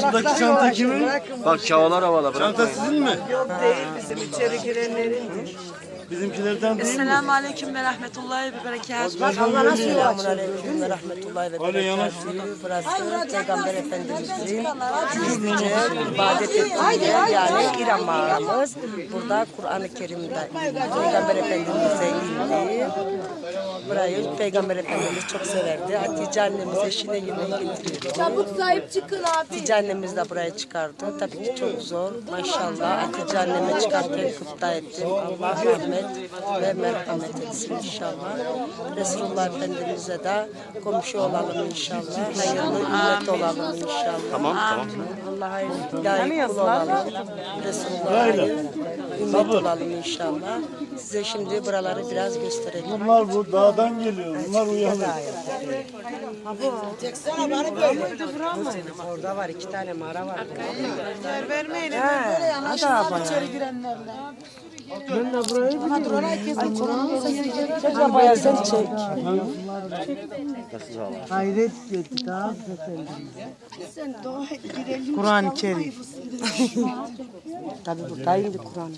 Şuradaki çanta kimin? Bak çavalar havalar. Çanta sizin mi? Yok değil bizim içeri girenlerin. Bizimkilerden değil mi? Esselamu Aleyküm ve Rahmetullahi ve Berekatuhu. Allah nasıl Selamun Aleyküm ve Rahmetullahi ve yanaş. Burası Peygamber Efendimizin gizlice ibadet ettiği yani İran mağaramız. Burada Kur'an-ı Kerim'de Peygamber Efendimiz'e indi. Burayı Peygamber Efendimiz çok severdi. Hatice annemiz eşine yemek getiriyordu. Çabuk sahip çıkın abi. Hatice annemiz de buraya çıkardı. Tabii ki çok zor. Maşallah Hatice anneme çıkarken kıpta ettim. Allah rahmet ve merhamet etsin inşallah. Resulullah Efendimiz'e de komşu olalım inşallah. Hayırlı ümmet olalım inşallah. Tamam tamam. Allah'a layık kul olalım. Resulullah'a ümmet olalım inşallah. Size şimdi buraları biraz gösterelim. Bunlar bu dağdan geliyor. Bunlar uyanık. Orada var iki tane mağara var. Yer vermeyin. Çek babaya sen çek. Hayret dedi daha Kur'an-ı Kerim. Tabii bu da indi Kur'an.